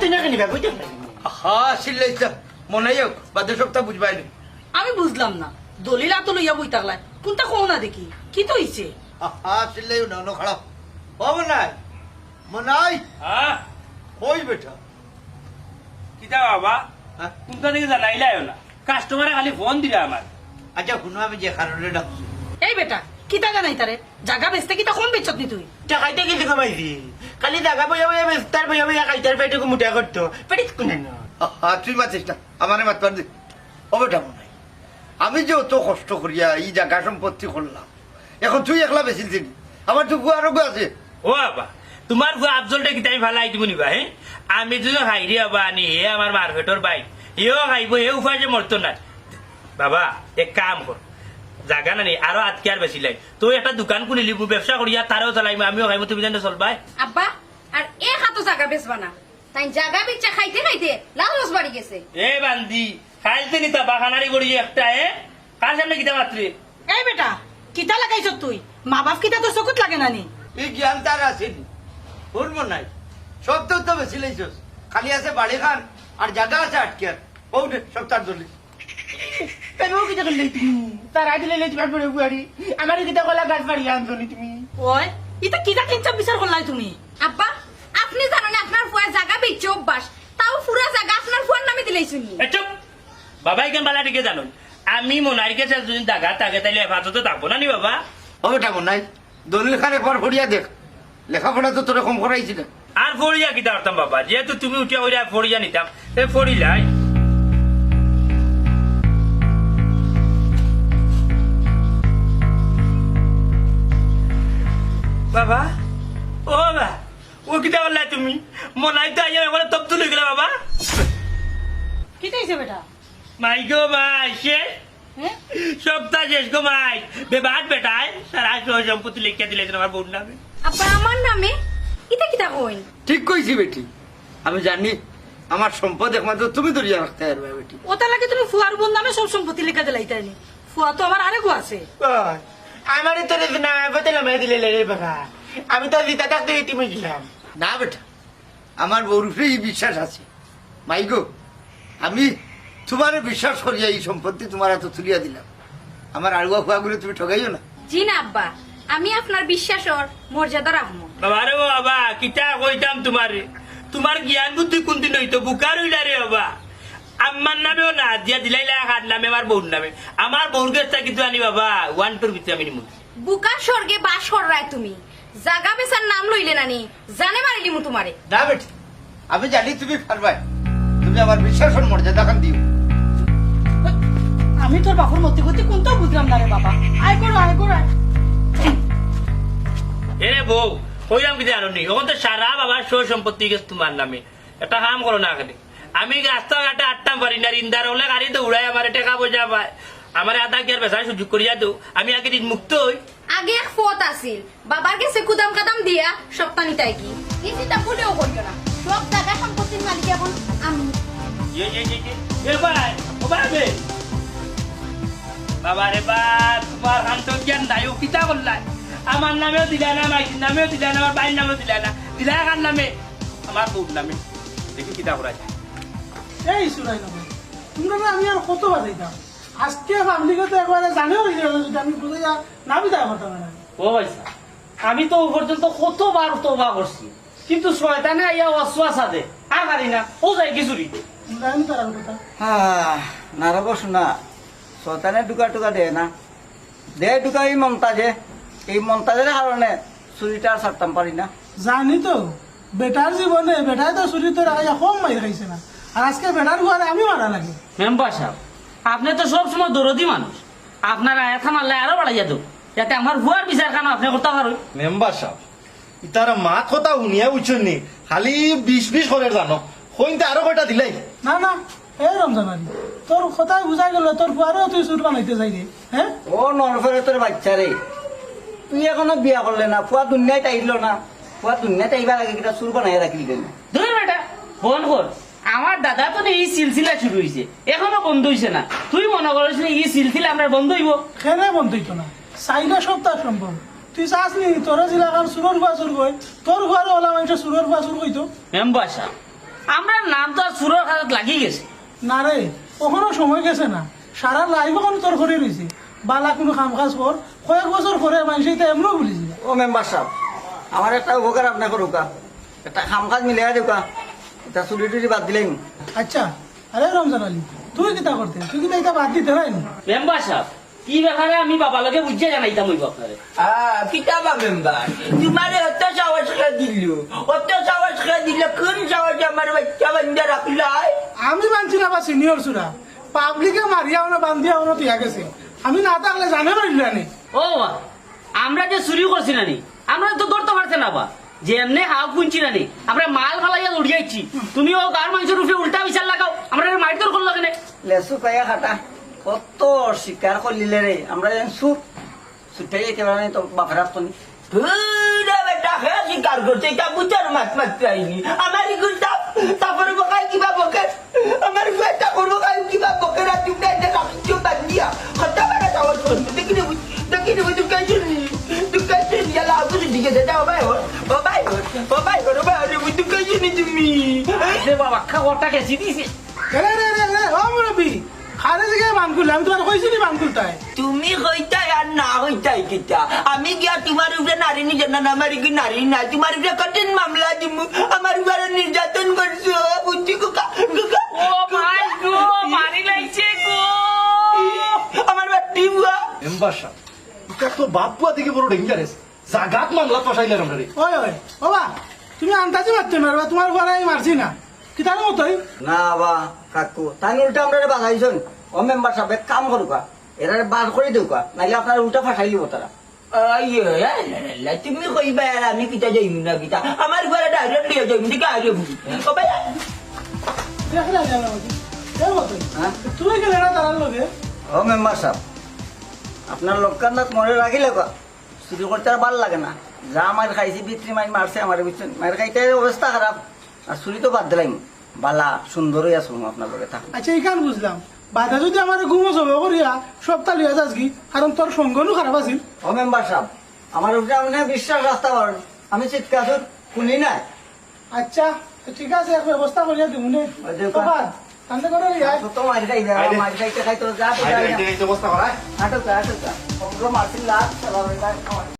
তুই না কিনিবা বুঝতে হা সিল্লাইছা। মনে হোক বাদে সপ্তাহ বুঝবাই আমি বুঝলাম না। দলিল আতো লইয়া বই থাকলাই কোনটা কো না দেখি? কি তো হইছে? হা সিল্লাই না না খারাপ। ও মনাই? মনাই? হ্যাঁ? কই বেটা? বাবা? হ্যাঁ? কোনটা থেকে জানাইলাই না। কাস্টমারে খালি ফোন দিলে আমার। আচ্ছা শুনো আমি যে কারণে ডাকছি। এই বেটা কিতা জানাই তারে? জাগা বেচতে কিতা কম বেচত নি তুই? টাকাইতে গেলে কমাইছি খালি জাগা বইয়া বইয়া তার বইয়া বইয়া কাইতার পেটে মুটা করতো। পেটিস কোনে না তুই মাতিস না আমারে মাতবার দে ও বেটা মনাই আমি যে অত কষ্ট করিয়া এই জায়গা সম্পত্তি করলাম এখন তুই একলা বেশি দিবি আমার তো বুয়া রোগ আছে। ও বাবা তোমার ফুয়া আফজলটা কিতা আমি ভালাই দিব নিবা হে? আমি যদি হাইরি হবা আনি হে আমার মার্কেটর বাইক হেও খাইব হে উপায় যে মরতো না। বাবা এক কাম কর জাগা নানি আরও আটকে আর বেশি লাই তুই একটা দোকান খুলিলি ব্যবসা করিয়া তারও চালাইম আমিও খাইব তুমি জানো চলবাই। আব্বা আর এ হাতো জায়গা বেচবা না। তাই জায়গা বেচা খাইতে খাইতে লালস বাড়ি গেছে। এ বান্দি খাইতে নিতা বাখানারি করি একটা হে কার সামনে কিতা মাত্রে এই বেটা কিতা লাগাইছ তুই? মা বাপ কিতা তোর চকুত লাগে নানি এই জ্ঞান তার আসেনি শুন মনাই সব তো তো বেশি লাইছস খালি আছে বাড়ি খান আর জায়গা আছে আটকে আর ও সব তার দলি তাইও কিটা করলে তুমি তার আগে লেলে চিপাট পড়ে বুয়ারি আমার কিটা কলা গাছ বাড়ি আনছনি তুমি ওই ইতা কিতা কিনচাপ বিচার করলাই তুমি আব্বা আপনি জানেন আপনার ফুয়ার জায়গা বেচে অভ্যাস তাও পুরা জায়গা আপনার ফুয়ার নামে দিলেইছুনি এ চুপ বাবাই কেন বালা জানুন আমি মনার কাছে যদি দাগা তাকে তাইলে হেফাজতে থাকব না নি বাবা ও বেটা মনাই দলিল খান একবার ফড়িয়া দেখ লেখাপড়া তো তোরা কম করাইছিল আর ফড়িয়া কিতা করতাম বাবা যেহেতু তুমি উঠিয়া উঠিয়া ফড়িয়া নিতাম এ ফড়িলাই বাবা? ও বাবা ও কিতা করলাই তুমি? মনাই তো আইয়া এবারে তপ তুলে গেলা বাবা। কিতা হইছে বেটা? মাই গো মাই শেষ হ্যাঁ? সপ্তাহ শেষ গো মাই। বেবাদ বেটায় সারা সহ সম্পত্তি লিখিয়া দিলে আমার বোন নামে। আব্বা আমার নামে? ইটা কিটা কইন? ঠিক কইছি বেটি। আমি জানি আমার সম্পদ একমাত্র তুমি ধরিয়া রাখতে পারবে বেটি। ওটা লাগে তুমি ফুয়ার বোন নামে সব সম্পত্তি লেখা দিলাই তাইনি ফুয়া তো আমার আরেকও আছে। আমার তোর না দিলে রে বাবা। আমি তো দিতা থাকতে তুমি গেলাম না বেটা আমার বউর বিশ্বাস আছে। মাইগো আমি তোমার বিশ্বাস করিয়া এই সম্পত্তি তোমার এত তুলিয়া দিলাম। আমার আড়ুয়া ফুয়াগুলো তুমি ঠগাইও না। জি না আব্বা আমি আপনার বিশ্বাসর মর্যাদা রাখব। বাবা রে বাবা কিতা কইতাম তোমারে? তোমার জ্ঞান বুদ্ধি কোনদিন হইতো বুকার হইলা রে বাবা। আমার নামেও না দিয়া দিলাইলা হাত নামে আমার বউর নামে। আমার বউর গেছটা কিন্তু আনি বাবা ওয়ান টুর ভিতরে আমি নিমু। বুকার স্বর্গে বাস করায় তুমি। জাগা বেচার নাম লইলে নানি জানে মারিলি মু তোমারে। না বেটি আমি জানি তুমি পারবাই তুমি আমার বিশ্বাসের মর্যাদা খান দিও। আমি তোর বাপুর মতি গতি কোনটাও বুঝলাম না রে বাবা। আয় করো আয় করো আয়। এরে বউ কইলাম কি জানো নি? ওখান তো সারা বাবা সই সম্পত্তি গেছে তোমার নামে। এটা কাম করো না খালি। আমি রাস্তাঘাটে আটটাম পারি না রিন্দার হলে গাড়ি তো উড়াই আমার টাকা পয়সা পায় আমার আধা কি আর বেচার সুযোগ করিয়া দেও আমি আগে দিন মুক্ত হই। আগে এক ফত আছিল। বাবার কাছে কুদাম কাদাম দিয়া সপ্তাহ তাই কি? এই চিন্তা ভুলেও করিও না। সব জায়গা সম্পত্তির মালিক এখন আমি। বাবা রে বা তোমার হান্ত জ্ঞান নাই ও কিতা করলাই আমার নামেও দিলা না মাইটির নামেও দিলা না আমার বাইর নামেও দিলা না। দিলা কার নামে? আমার বউর নামে। দেখি কিতা করা যায় এই সুরাই নামে তোমরা না আমি আর কত বাজাইতাম আজকে পাবলিকে তো একবারে জানেও হয়ে যদি আমি বুঝে যা না বিদায় করতাম না ও ভাইসা আমি তো ও পর্যন্ত কতবার তোবা করছি কিন্তু শয়তানে আইয়া ওয়াসওয়াসা দে। আর পারি না? ও যাই কিছুরি জানি তার কথা। নারা বস না শতানে টুকা টুকা দে না। দে টুকা এই মমতাজে এই মমতাজের কারণে চুরিটা আর ছাড়তাম পারি না। জানি তো বেটার জীবনে বেটায় তো চুরি তো রাখা কম মাইর খাইছে না। আর আজকে বেটার ঘরে আমি মারা লাগে। মেম্বার সাহেব আপনি তো সব সময় দরদি মানুষ। আপনার আয়া থামালে আরও বাড়াইয়া দো যাতে আমার ভুয়ার বিচার কেন আপনি করতে পারো মেম্বার সাহেব ইতার মাত কথা শুনিয়া উঠছেন নি? খালি বিশ বিশ করে জানো। হইতে আরও কয়টা দিলাই? না না এই রমজান আলী তোর কথাই বুঝাই গেল তোর ফুয়ারও তুই চুর বানাইতে চাই রে হ্যাঁ ও নরফেরে তোর বাচ্চা রে। তুই এখনও বিয়া করলে না ফুয়া দুনিয়ায় তাইল না। ফুয়া দুনিয়াতে আইবা লাগে কিটা চুর বানাই রাখিলি কেন? ধরে বেটা ফোন কর। আমার দাদা তো এই সিলসিলা শুরু হয়েছে এখনও বন্ধ হয়েছে না। তুই মনে করিস না এই সিলসিলা আমরা বন্ধ হইব? খেলে বন্ধ হইতো না? চাইলে সপ্তাহ সম্ভব। তুই চাস নি তোর জিলাকার ফুয়া চুর কই তোর ফুয়ারও ওলা মানুষ ফুয়া চুর কইতো? মেম্বার সাহেব আমরা নাম তো আর সুরের হাত লাগি গেছে। না রে কখনো সময় গেছে না। সারা লাইফ এখন তোর করে রয়েছে বালা কোনো কাম কাজ কর কয়েক বছর করে মানুষ এটা এমনও ভুলিছি। ও মেম্বার সাহেব আমার একটা উপকার আপনি করুকা একটা খাম কাজ মিলিয়ে দিউকা এটা চুরি টুরি বাদ দিলেন। আচ্ছা আরে রমজান আলী তুই কিতা করতে? তুই কিতা এটা বাদ দিতে হয় না মেম্বার সাহেব কি ব্যাপারে আমি বাবা লগে বুঝিয়ে জানাইতাম ওই আপনারে কিতাবা মেম্বার তোমার অত সাহস খেয়ে দিল অত সাহস খেয়ে দিল কোন সাহস আমার বাচ্চা বান্ধা রাখলাই আমি মানছি না বা সিনিয়র সুরা। পাবলিকে মারিয়া ওনা বান্ধিয়া ওনা তিয়া গেছে। আমি না থাকলে জানে না ও আমরা যে চুরি করছি নানি আমরা তো ধরতে পারছে না বা। যে এমনি কুঞ্চি নানি আমরা মাল ফালাইয়া উড়িয়াইছি তুমি ও গার মাংসের উপরে উল্টা বিচার লাগাও, আমরা তোর করল কেনে? লেসু পাইয়া খাটা কত শিকার করলিলে রে, আমরা সুট সুটাই একেবারে তো বুঝার মাত মাত চাইনি আমার কিবা বকে। আমার কাই কিবা বকে না সাহস করছে দেখি দেখি আগুন দিকে তুমি বাবা খাবারটা খেয়েছি দিছে রে রে রে রে ও মুরব্বী খারে জিগে মান করলে আমি তোমার কইছি নি মান করতাই তুমি হইতাই আর না হইতাই কিতা আমি গিয়া তোমার উপরে নারী নির্যাতন আমার কি নারী না তোমার উপরে কঠিন মামলা দিমু আমার উপরে নির্যাতন করছ বুঝছি কুকা কুকা ও মাই গো মারি লাগছে গো আমার বাটি বুয়া মেম্বার তো বাপ বুয়া থেকে বড় ডেঞ্জারেস জাগাত মামলা ফসাইলে আমরা রে ওই ওই বাবা তুমি আন্দাজি মারতে মারবা তোমার ঘরে আমি মারছি না। কিতার মতোই না বা কাকু। তাই উল্টা আমরা বাধাইছেন ও মেম্বার সাহেব এক কাম করুকা এরা বার করে দিউকা নাইলে আপনার উল্টা ফাটাই দিব তারা আইয়ে লা তুমি কইবা আর আমি কিতা যাইম না কিতা। আমার ঘরে ডাইরেক্ট লিয়ে যাইম দিকে আগে বুঝি ও ভাই দেখলে জানো আমাকে এই মতোই তুমি গেলে না তারার লগে? ও মেম্বার সাহেব আপনার লোককার নাথ মনে রাখিলে কা চুরি করতে আর ভালো লাগে না। যা মার খাইছি বিত্রি মাই মারছে আমার মায়ের খাইতে অবস্থা খারাপ। আর চুরি তো বাদ দিলাম। বালা সুন্দরই আছো আপনার লগে থাকুন। আচ্ছা এইখান বুঝলাম। বাধা যদি আমার ঘুমো জবে করিয়া সপ্তাহ লিয়া যাস কি? কারণ তোর সঙ্গনও খারাপ আছিল ও মেম্বার সাহেব আমার উপরে আপনি বিশ্বাস রাখতে পারেন। আমি চিৎকার শুনি নাই। আচ্ছা তো ঠিক আছে ব্যবস্থা করিয়া দিব নে। কান্দে করে লিয়া তো মারি খাইতে মারি খাইতে খাইতে যা আইতে আইতে অবস্থা করায় আটকা আটকা মারছিল লাভ চালাবে